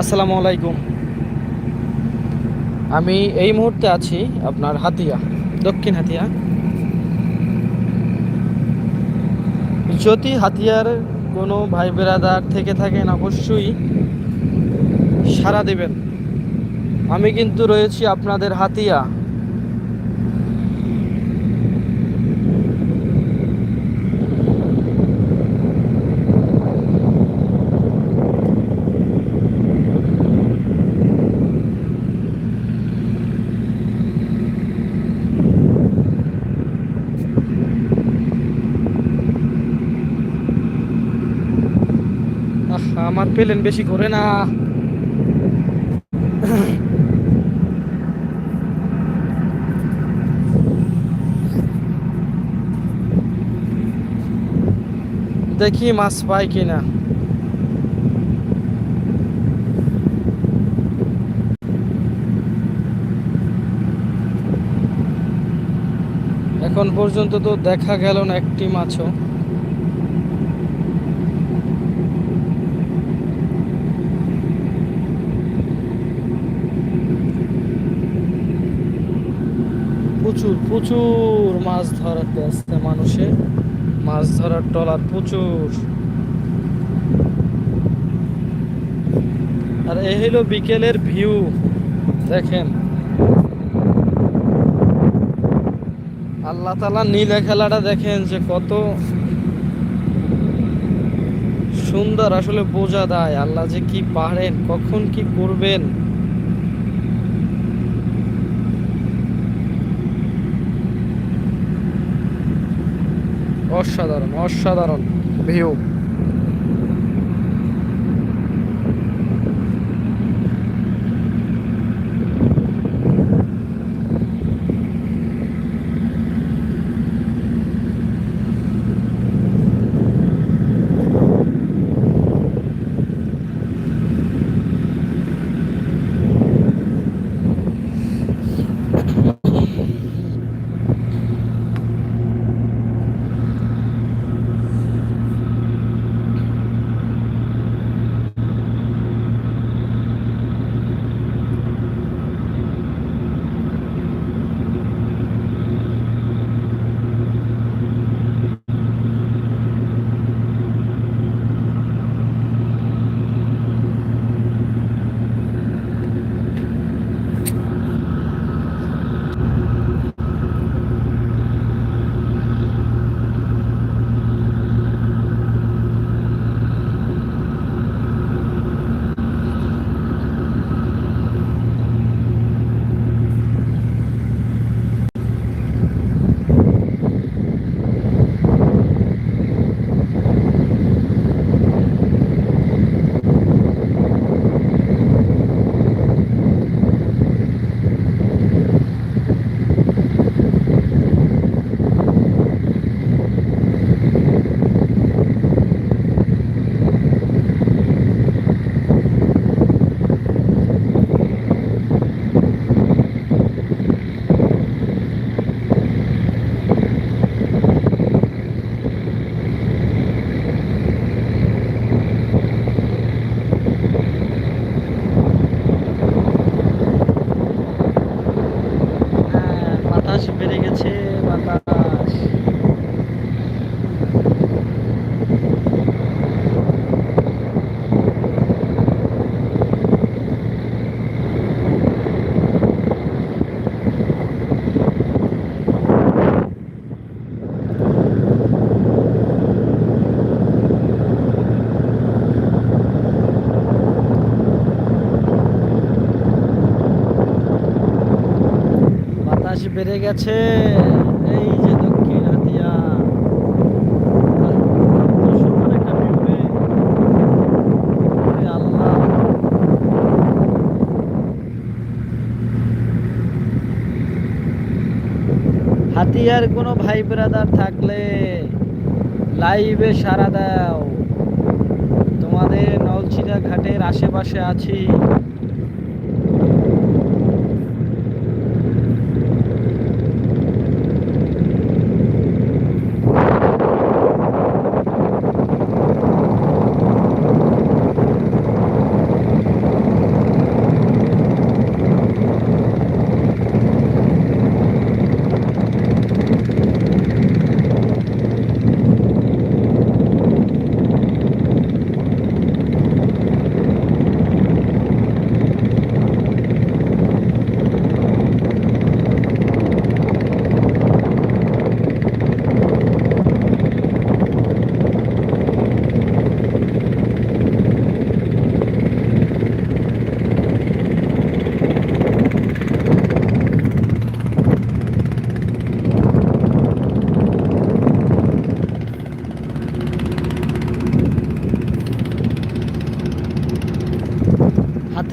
আসসালামু আলাইকুম। আমি এই মুহূর্তে আছি আপনার হাতিয়া, দক্ষিণ হাতিয়া। যদি হাতিয়ার কোনো ভাই বেরাদার থেকে থাকেন, অবশ্যই সারা দেবেন। আমি কিন্তু রয়েছি আপনাদের হাতিয়া আহ, আমার পেলেন বেশি করে না। দেখি মাছ পাই কিনা। এখন পর্যন্ত তো দেখা গেল না একটি মাছও। প্রচুর মাছ ধরাতে আসছে মানুষে। মাছ ধরার টলার প্রচুর। আর এই হলো বিকেলের ভিউ। দেখেন। আল্লাহ তালা নীলা খেলাটা দেখেন যে কত সুন্দর। আসলে বোঝা দেয় আল্লাহ যে কি পারেন, কখন কি করবেন। অসাধারণ অসাধারণ। ভিউ গেছে, এই যে দক্ষিণ হাতিয়া। হাতিয়ার কোনো ভাই ব্রাদার থাকলে লাইভে সারা দাও। তোমাদের নলছিটা ঘাটের আশেপাশে আছি।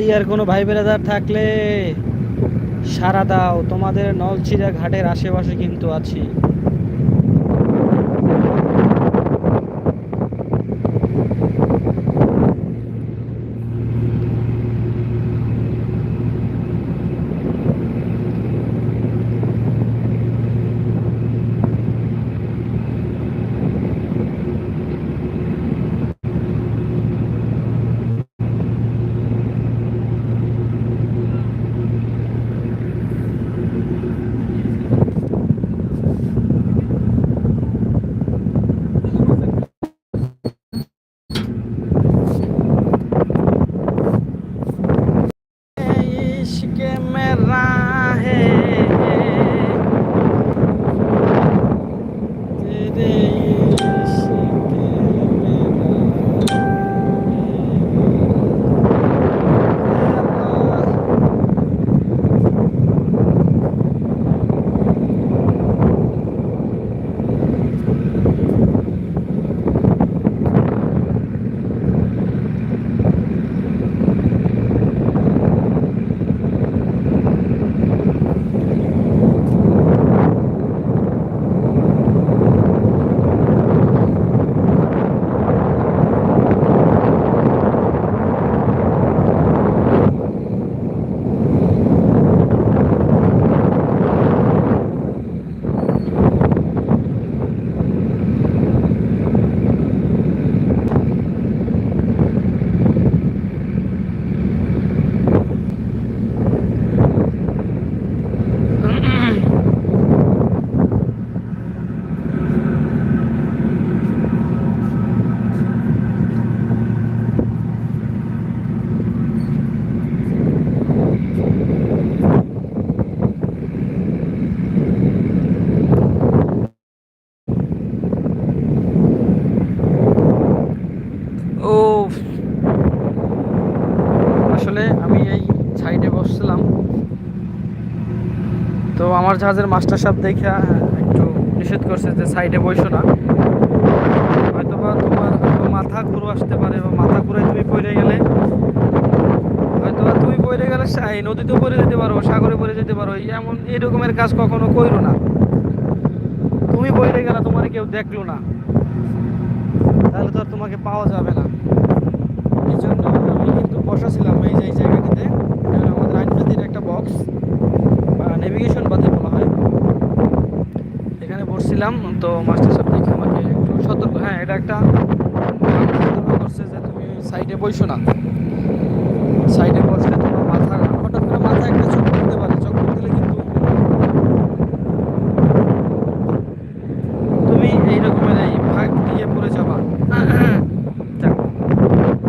হাতিয়ার কোনো ভাই বেরাদার থাকলে সারা দাও। তোমাদের নলছিরা ঘাটের আশেপাশে কিন্তু আছি। জাহাজের মাস্টার সাহেব দেখে একটু নিষেধ করছে যে সাইডে বসো না। হয়তো বা তোমার মাথা ঘুরো আসতে পারে বা মাথা ঘুরে তুমি পড়ে গেলে। হয়তো বা তুমি পড়ে গেলে নদীতেও পড়ে যেতে পারো, সাগরে পড়ে যেতে পারো, এমন এই রকমের কাজ কখনো করো না। তুমি পড়ে গেলে তোমার কেউ দেখল না। তাহলে তো আর তোমাকে পাওয়া যাবে না। এই জন্য আমি কিন্তু বসা ছিলাম এই জায়গাটিতে। আমাদের আইনবাতির একটা বক্স বা নেভিগেশন বাতি বসছিলাম তো মাস্টার সাহেব দেখে আমাকে একটু সতর্ক হ্যাঁ এটা একটা সতর্ক করছে যে তুমি সাইডে বইসো না। সাইডে বসলে তোমার মাথা হঠাৎ করে মাথা একটা চোখ দিতে পারে চোখ দিলে কিন্তু তুমি এই রকমের এই ভাগ দিয়ে পড়ে যাবা যাক,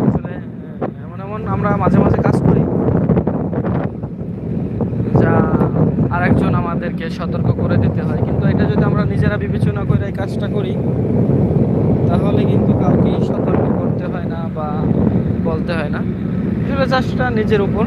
আসলে আহ, এমন এমন আমরা মাঝে মাঝে কাজ করি যা আরেকজন আমাদেরকে সতর্ক করে দিতে হয় কিন্তু এটা যদি আমরা নিজেরা বিবেচনা করে এই কাজটা করি তাহলে কিন্তু কাউকেই সতর্ক করতে হয় না বা বলতে হয় না চাষটা নিজের উপর।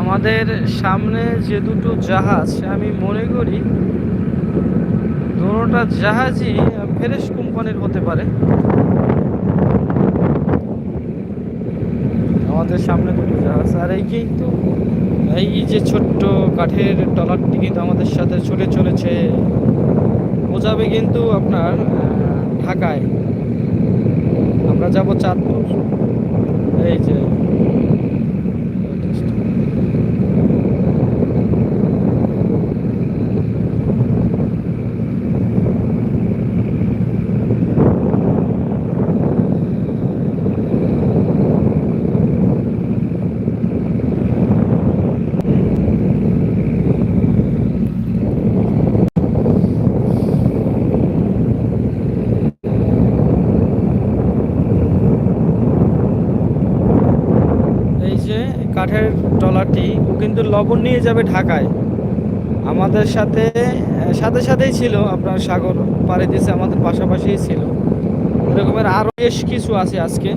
আমাদের সামনে যে দুটো জাহাজ আমি মনে করি দুটোটা জাহাজই ফেরেশ কোম্পানির হতে পারে। আমাদের সামনে দুটো জাহাজ। আর এই কিন্তু এই যে ছোট্ট কাঠের ট্রলারটি কিন্তু আমাদের সাথে ছুটে চলেছে। ও যাবে কিন্তু আপনার ঢাকায়। আমরা যাব চাঁদপুর। এই যে এই যে কাঠের ট্রলারটি কিন্তু লবণ নিয়ে যাবে ঢাকায়। আমাদের সাথে সাথে সাথেই ছিল আপনার সাগর, পাড়ি দিয়েছে আমাদের পাশাপাশিই ছিল। এরকমের আরও বেশ কিছু আছে আজকে।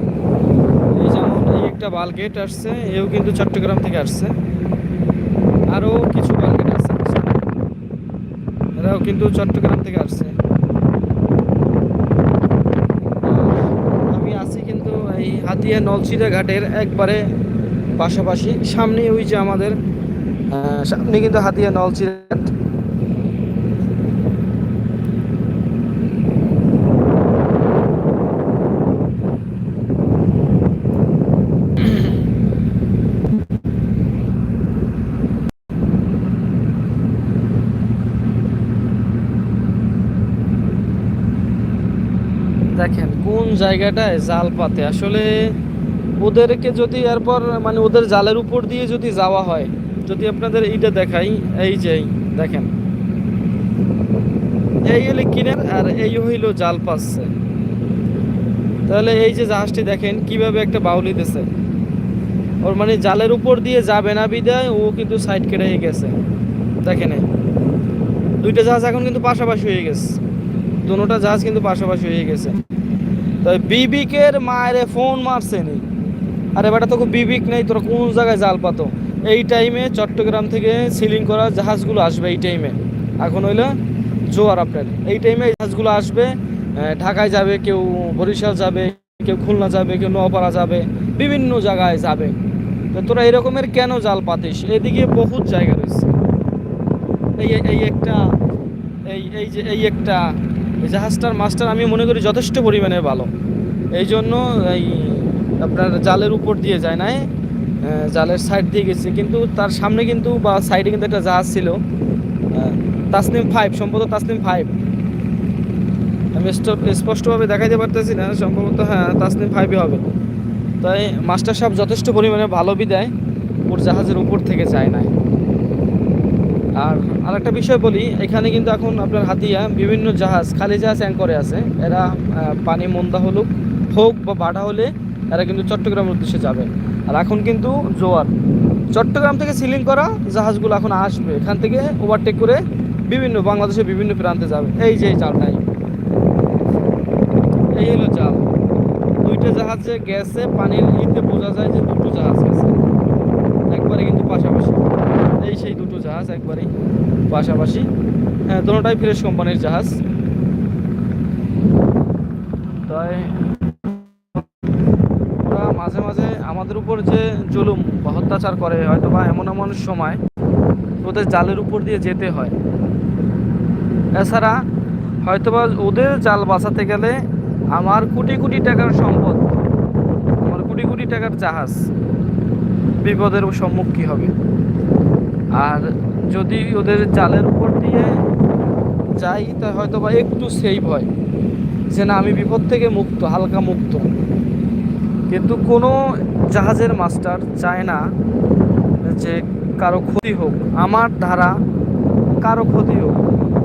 এই যেমন এই একটা বালগেট আসছে, এও কিন্তু চট্টগ্রাম থেকে আসছে। আরও কিছু বালগেট আছে এরাও কিন্তু চট্টগ্রাম থেকে আসছে। আমি আছি কিন্তু এই হাতিয়া নলছিরা ঘাটের একবারে পাশাপাশি সামনে ওই যে আমাদের সামনে কিন্তু হাতিয়া নলছিরা ঘাট দেখেন কোন জায়গাটায় জাল পাতে। আসলে ওদেরকে যদি এরপর মানে ওদের জালের উপর দিয়ে যদি যাওয়া হয়, যদি আপনাদের এইটা দেখাই, এই যে, দেখেন। এই হলে কিনার আর এই হইল জাল পাচ্ছে। তাহলে এই যে জাহাজটি দেখেন, কীভাবে একটা বাউলি দিছে ওর মানে জালের উপর দিয়ে যাবে না বিদায়, ও কিন্তু সাইড কেটে গেছে। দেখেন দুইটা জাহাজ এখন কিন্তু পাশাপাশি হয়ে গেছে। দুটোটা জাহাজ কিন্তু পাশাপাশি হয়ে গেছে। তাই বিবিকের মায়ের ফোন মারছে নি। আরে বেটা, তোকে বিবিক নেই, তোরা কোন জায়গায় জাল পাতো? এই টাইমে চট্টগ্রাম থেকে সিলিং করা জাহাজগুলো আসবে এই টাইমে এখন হইল জোয়ার আপনার। এই টাইমে এই জাহাজগুলো আসবে ঢাকায় যাবে, কেউ বরিশাল যাবে, কেউ খুলনা যাবে, কেউ নোয়াপাড়া যাবে, বিভিন্ন জায়গায় যাবে। তো তোরা এরকমের কেন জাল পাতিস? এদিকে বহুত জায়গা রয়েছে। এই এই একটা, এই এই যে, এই একটা জাহাজটার মাস্টার আমি মনে করি যথেষ্ট পরিমাণে ভালো। এই জন্য এই আপনার জালের উপর দিয়ে যায় নাই জালের সাইড দিয়ে গেছে। কিন্তু তার সামনে কিন্তু বা সাইডে কিন্তু একটা জাহাজ ছিল। তাসনিম ফাইভ সম্ভবত তাসনিম ফাইভ আমি স্পষ্টভাবে দেখাইতে পারতেছি না, সম্ভবত হ্যাঁ তাসনিম ফাইভই হবে। তাই মাস্টার সাহেব যথেষ্ট পরিমাণে ভালো বিদায়, ওর জাহাজের উপর থেকে যায় নাই। আর আরেকটা বিষয় বলি, এখানে কিন্তু এখন আপনার হাতিয়া বিভিন্ন জাহাজ, খালি জাহাজ অ্যাঙ্করে আছে। এরা পানি মন্দা হলুক, হোক বা বাটা হলে এরা কিন্তু চট্টগ্রামের উদ্দেশ্যে যাবে। আর এখন কিন্তু জোয়ার। চট্টগ্রাম থেকে সিলিং করা জাহাজগুলো এখন আসবে। এখান থেকে ওভারটেক করে বিভিন্ন বাংলাদেশের বিভিন্ন প্রান্তে যাবে। এই যে এই জালটাই এই হলো চাল। দুইটা জাহাজে গেছে, পানির ইতে বোঝা যায় যে দুটো জাহাজ গেছে। একবারে কিন্তু পাশাপাশি। এই সেই দুটো জাহাজ একবারেই পাশাপাশি। হ্যাঁ দুটোটাই ফ্রেশ কোম্পানির জাহাজ। তাই উপর যে জুলুম বা অত্যাচার করে হয়তো বা এমন এমন সময় ওদের জালের উপর দিয়ে যেতে হয়। এছাড়া হয়তোবা ওদের জাল বাঁচাতে গেলে আমার কোটি কোটি টাকার সম্পদ, আমার কোটি কোটি টাকার জাহাজ বিপদের সম্মুখীন হবে। আর যদি ওদের জালের উপর দিয়ে যাই, তা হয়তো বা একটু সেভ হয় যে না, আমি বিপদ থেকে মুক্ত, হালকা মুক্ত। কিন্তু কোনো জাহাজের মাস্টার চায় না যে কারও ক্ষতি হোক। আমার ধারা কারও ক্ষতি হোক।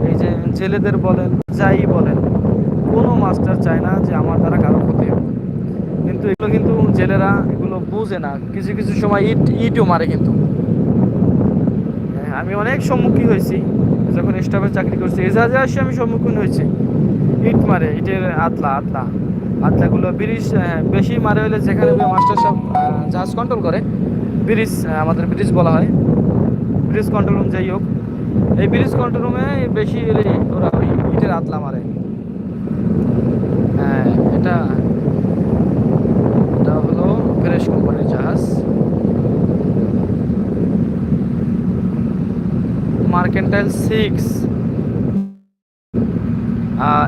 এই যে জেলেদের বলেন যাই বলেন কোনো মাস্টার চায় না যে আমার দ্বারা কারও ক্ষতি হোক। কিন্তু এগুলো কিন্তু জেলেরা এগুলো বুঝে না। কিছু কিছু সময় ইট ইটও মারে কিন্তু। হ্যাঁ, আমি অনেক সম্মুখীন হয়েছি। যখন স্টাফের চাকরি করছি এজাহাজে আসে আমি সম্মুখীন হয়েছি। ইট মারে ইটের আতলা আতলা। আতলাগুলো ব্রিজ বেশি মারে হলে যেখানে মাস্টার সব জাহাজ কন্ট্রোল করে ব্রিজ আমাদের ব্রিজ বলা হয়। ব্রিজ কন্ট্রোল রুম যাই হোক, এই ব্রিজ কন্ট্রোল রুমে বেশি এলে ওরা ওই ইটের আতলা মারে। হ্যাঁ এটা এটা হলো ফ্রেশ কোম্পানির জাহাজ। Mercantile six.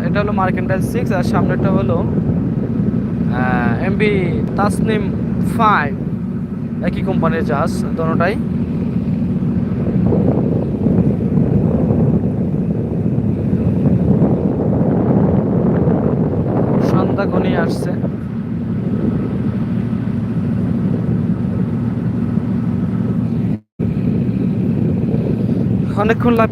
এটা হলো মার্কেন্টাইল সিক্স, আর সামনেটা হলো এমবি তাসনিম ফাইভ। একই কোম্পানির জাহাজ দোনোটাই। ঘনিয়ে আসছে। অনেকক্ষণ লাভ